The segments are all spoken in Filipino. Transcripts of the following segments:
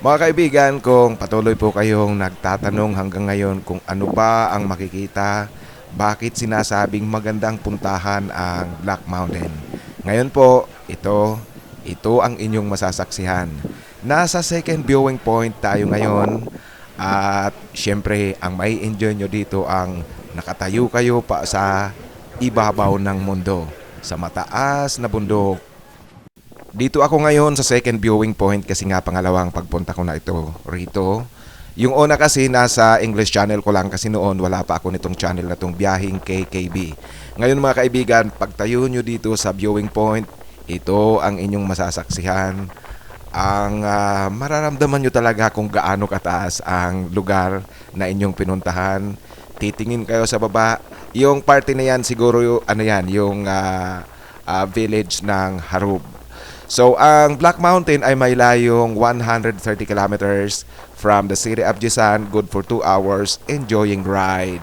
Mga kaibigan, kung patuloy po kayong nagtatanong hanggang ngayon kung ano ba ang makikita, bakit sinasabing magandang puntahan ang Black Mountain. Ngayon po, ito, ito ang inyong masasaksihan. Nasa second viewing point tayo ngayon at syempre ang may enjoy nyo dito ang nakatayo kayo pa sa ibabaw ng mundo, sa mataas na bundok dito ako ngayon sa second viewing point kasi nga pangalawang pagpunta ko na ito rito. Yung una kasi nasa English channel ko lang kasi noon wala pa ako nitong channel na tong Biyahing KKB. Ngayon mga kaibigan, pagtayo nyo dito sa viewing point, ito ang inyong masasaksihan. Ang ah, mararamdaman nyo talaga kung gaano kataas ang lugar na inyong pinuntahan. Titingin kayo sa baba. Yung party na yan siguro ano yan, yung ah, ah, village ng Harub. So, ang Black Mountain ay may layong 130 kilometers from the city of Jisan, good for 2 hours, enjoying ride.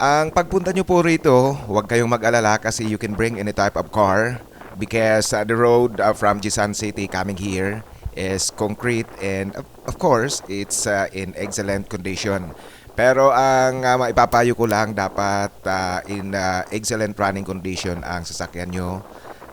Ang pagpunta nyo po rito, huwag kayong mag-alala kasi you can bring any type of car because uh, the road uh, from Jisan City coming here is concrete and of, of course, it's uh, in excellent condition. Pero ang uh, maipapayo ko lang, dapat uh, in uh, excellent running condition ang sasakyan nyo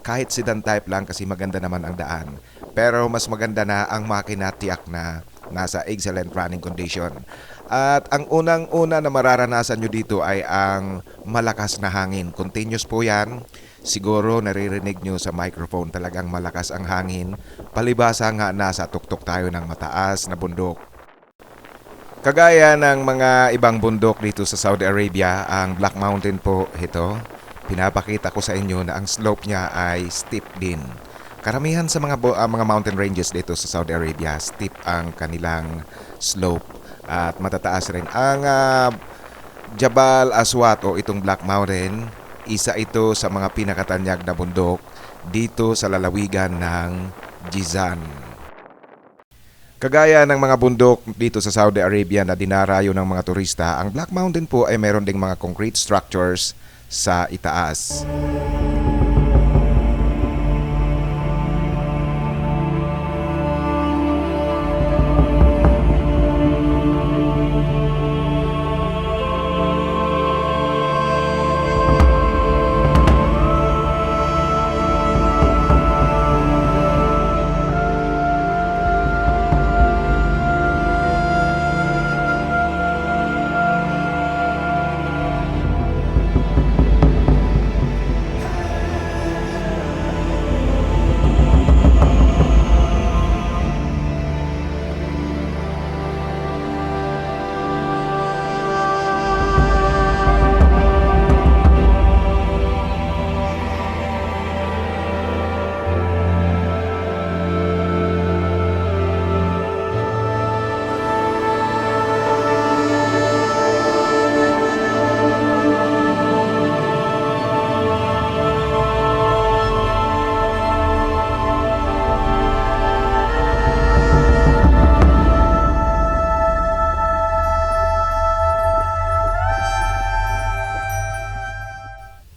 kahit sedan type lang kasi maganda naman ang daan. Pero mas maganda na ang makina tiyak na nasa excellent running condition. At ang unang-una na mararanasan nyo dito ay ang malakas na hangin. Continuous po yan. Siguro naririnig nyo sa microphone talagang malakas ang hangin. Palibasa nga nasa tuktok tayo ng mataas na bundok. Kagaya ng mga ibang bundok dito sa Saudi Arabia, ang Black Mountain po ito, pinapakita ko sa inyo na ang slope niya ay steep din. Karamihan sa mga ah, mga mountain ranges dito sa Saudi Arabia, steep ang kanilang slope at matataas rin. Ang ah, Jabal Aswat o itong Black Mountain, isa ito sa mga pinakatanyag na bundok dito sa lalawigan ng Jizan. Kagaya ng mga bundok dito sa Saudi Arabia na dinarayo ng mga turista, ang Black Mountain po ay meron ding mga concrete structures sa itaas.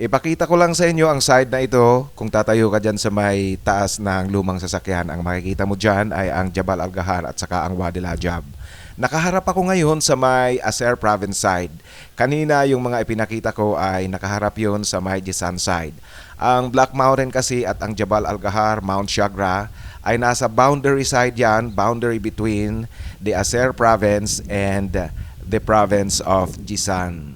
Ipakita ko lang sa inyo ang side na ito. Kung tatayo ka dyan sa may taas ng lumang sasakyan, ang makikita mo dyan ay ang Jabal Al-Gahar at saka ang Wadi Lajab. Nakaharap ako ngayon sa may Aser province side. Kanina yung mga ipinakita ko ay nakaharap yon sa may Jisan side. Ang Black Mountain kasi at ang Jabal Al-Gahar, Mount Shagra ay nasa boundary side yan, boundary between the Aser province and the province of Jisan.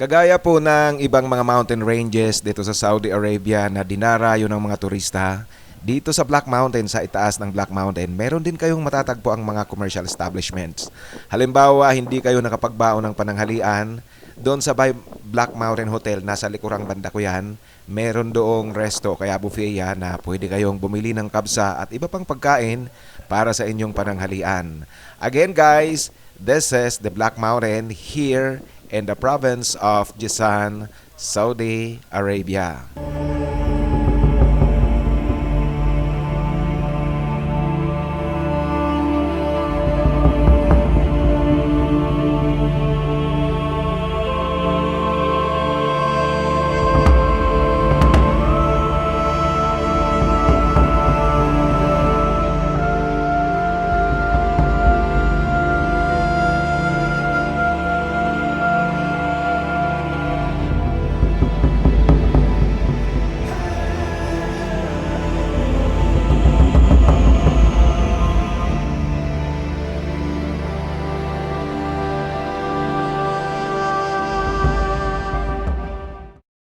Kagaya po ng ibang mga mountain ranges dito sa Saudi Arabia na dinarayo ng mga turista, dito sa Black Mountain, sa itaas ng Black Mountain, meron din kayong matatagpo ang mga commercial establishments. Halimbawa, hindi kayo nakapagbaon ng pananghalian, doon sa Black Mountain Hotel, nasa likurang banda ko yan, meron doong resto, kaya buffet yan, na pwede kayong bumili ng kabsa at iba pang pagkain para sa inyong pananghalian. Again guys, this is the Black Mountain here in the province of Jisan, Saudi Arabia.